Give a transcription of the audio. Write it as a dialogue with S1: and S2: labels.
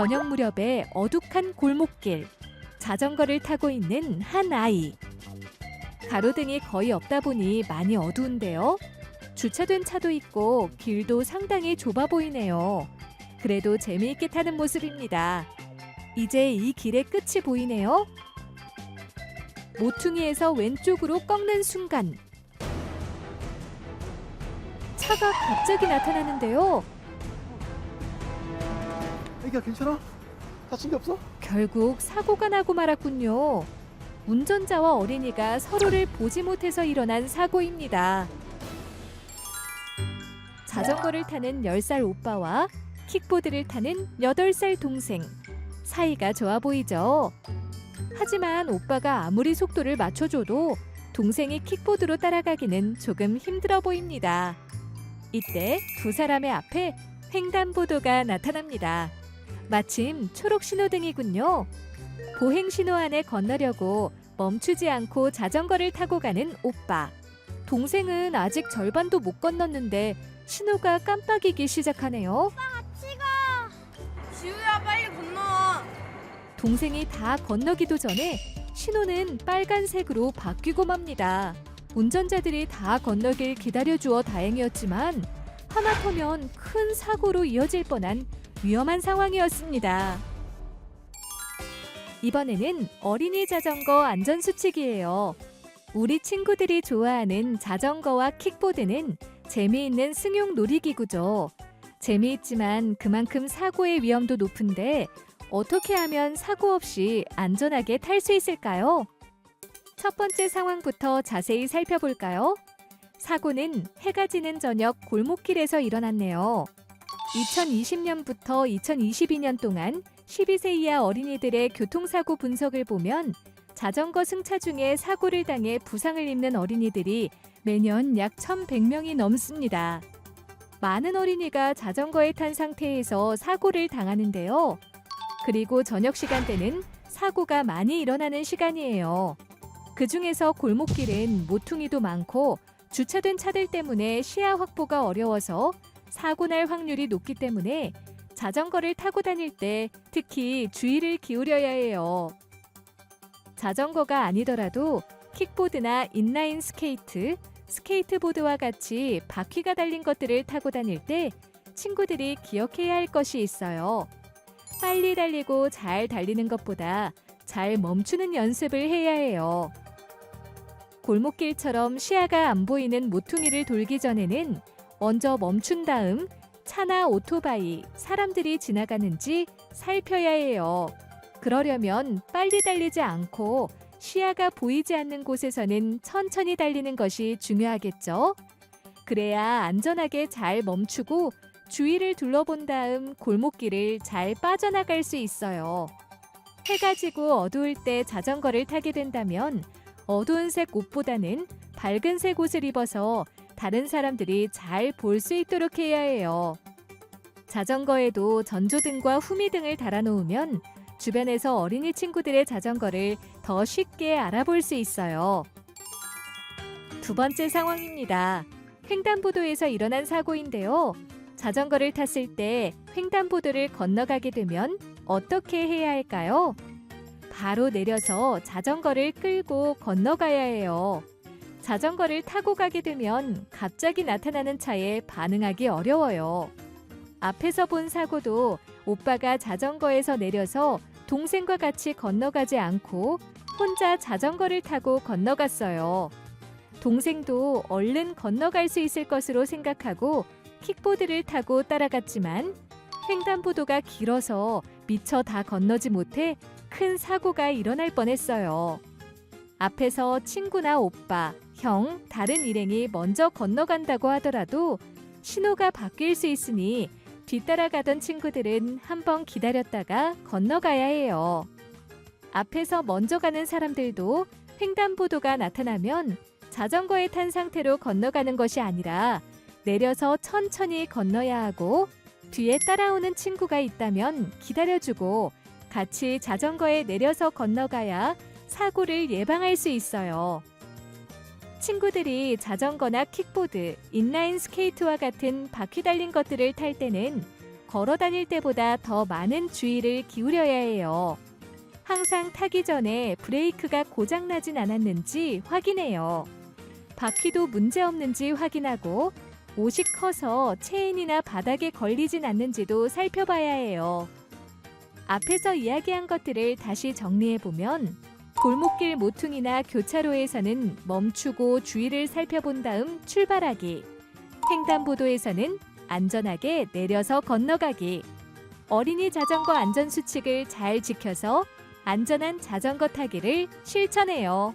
S1: 저녁 무렵에 어둑한 골목길. 자전거를 타고 있는 한 아이. 가로등이 거의 없다 보니 많이 어두운데요. 주차된 차도 있고 길도 상당히 좁아 보이네요. 그래도 재미있게 타는 모습입니다. 이제 이 길의 끝이 보이네요. 모퉁이에서 왼쪽으로 꺾는 순간 차가 갑자기 나타나는데요.
S2: 애기야 괜찮아? 다친 게 없어?
S1: 결국 사고가 나고 말았군요. 운전자와 어린이가 서로를 보지 못해서 일어난 사고입니다. 자전거를 타는 10살 오빠와 킥보드를 타는 8살 동생. 사이가 좋아 보이죠? 하지만 오빠가 아무리 속도를 맞춰줘도 동생이 킥보드로 따라가기는 조금 힘들어 보입니다. 이때 두 사람의 앞에 횡단보도가 나타납니다. 마침 초록 신호등이군요. 보행 신호 안에 건너려고 멈추지 않고 자전거를 타고 가는 오빠. 동생은 아직 절반도 못 건넜는데 신호가 깜빡이기 시작하네요.
S3: 지우야 빨리 건너.
S1: 동생이 다 건너기도 전에 신호는 빨간색으로 바뀌고 맙니다. 운전자들이 다 건너길 기다려주어 다행이었지만 하나 터면 큰 사고로 이어질 뻔한 위험한 상황이었습니다. 이번에는 어린이 자전거 안전수칙이에요. 우리 친구들이 좋아하는 자전거와 킥보드는 재미있는 승용 놀이기구죠. 재미있지만 그만큼 사고의 위험도 높은데 어떻게 하면 사고 없이 안전하게 탈 수 있을까요? 첫 번째 상황부터 자세히 살펴볼까요? 사고는 해가 지는 저녁 골목길에서 일어났네요. 2020년부터 2022년 동안 12세 이하 어린이들의 교통사고 분석을 보면 자전거 승차 중에 사고를 당해 부상을 입는 어린이들이 매년 약 1,100명이 넘습니다. 많은 어린이가 자전거에 탄 상태에서 사고를 당하는데요. 그리고 저녁 시간대는 사고가 많이 일어나는 시간이에요. 그 중에서 골목길은 모퉁이도 많고 주차된 차들 때문에 시야 확보가 어려워서 사고 날 확률이 높기 때문에 자전거를 타고 다닐 때 특히 주의를 기울여야 해요. 자전거가 아니더라도 킥보드나 인라인 스케이트, 스케이트보드와 같이 바퀴가 달린 것들을 타고 다닐 때 친구들이 기억해야 할 것이 있어요. 빨리 달리고 잘 달리는 것보다 잘 멈추는 연습을 해야 해요. 골목길처럼 시야가 안 보이는 모퉁이를 돌기 전에는 먼저 멈춘 다음 차나 오토바이, 사람들이 지나가는지 살펴야 해요. 그러려면 빨리 달리지 않고 시야가 보이지 않는 곳에서는 천천히 달리는 것이 중요하겠죠. 그래야 안전하게 잘 멈추고 주위를 둘러본 다음 골목길을 잘 빠져나갈 수 있어요. 해가 지고 어두울 때 자전거를 타게 된다면 어두운 색 옷보다는 밝은 색 옷을 입어서 다른 사람들이 잘 볼 수 있도록 해야 해요. 자전거에도 전조등과 후미등을 달아놓으면 주변에서 어린이 친구들의 자전거를 더 쉽게 알아볼 수 있어요. 두 번째 상황입니다. 횡단보도에서 일어난 사고인데요. 자전거를 탔을 때 횡단보도를 건너가게 되면 어떻게 해야 할까요? 바로 내려서 자전거를 끌고 건너가야 해요. 자전거를 타고 가게 되면 갑자기 나타나는 차에 반응하기 어려워요. 앞에서 본 사고도 오빠가 자전거에서 내려서 동생과 같이 건너가지 않고 혼자 자전거를 타고 건너갔어요. 동생도 얼른 건너갈 수 있을 것으로 생각하고 킥보드를 타고 따라갔지만 횡단보도가 길어서 미처 다 건너지 못해 큰 사고가 일어날 뻔했어요. 앞에서 친구나 오빠, 형, 다른 일행이 먼저 건너간다고 하더라도 신호가 바뀔 수 있으니 뒤따라가던 친구들은 한번 기다렸다가 건너가야 해요. 앞에서 먼저 가는 사람들도 횡단보도가 나타나면 자전거에 탄 상태로 건너가는 것이 아니라 내려서 천천히 건너야 하고 뒤에 따라오는 친구가 있다면 기다려주고 같이 자전거에 내려서 건너가야 사고를 예방할 수 있어요. 친구들이 자전거나 킥보드, 인라인 스케이트와 같은 바퀴 달린 것들을 탈 때는 걸어 다닐 때보다 더 많은 주의를 기울여야 해요. 항상 타기 전에 브레이크가 고장나진 않았는지 확인해요. 바퀴도 문제 없는지 확인하고 옷이 커서 체인이나 바닥에 걸리진 않는지도 살펴봐야 해요. 앞에서 이야기한 것들을 다시 정리해 보면 골목길 모퉁이나 교차로에서는 멈추고 주위를 살펴본 다음 출발하기. 횡단보도에서는 안전하게 내려서 건너가기. 어린이 자전거 안전 수칙을 잘 지켜서 안전한 자전거 타기를 실천해요.